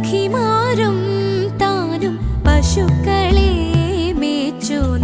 സഖിമാരും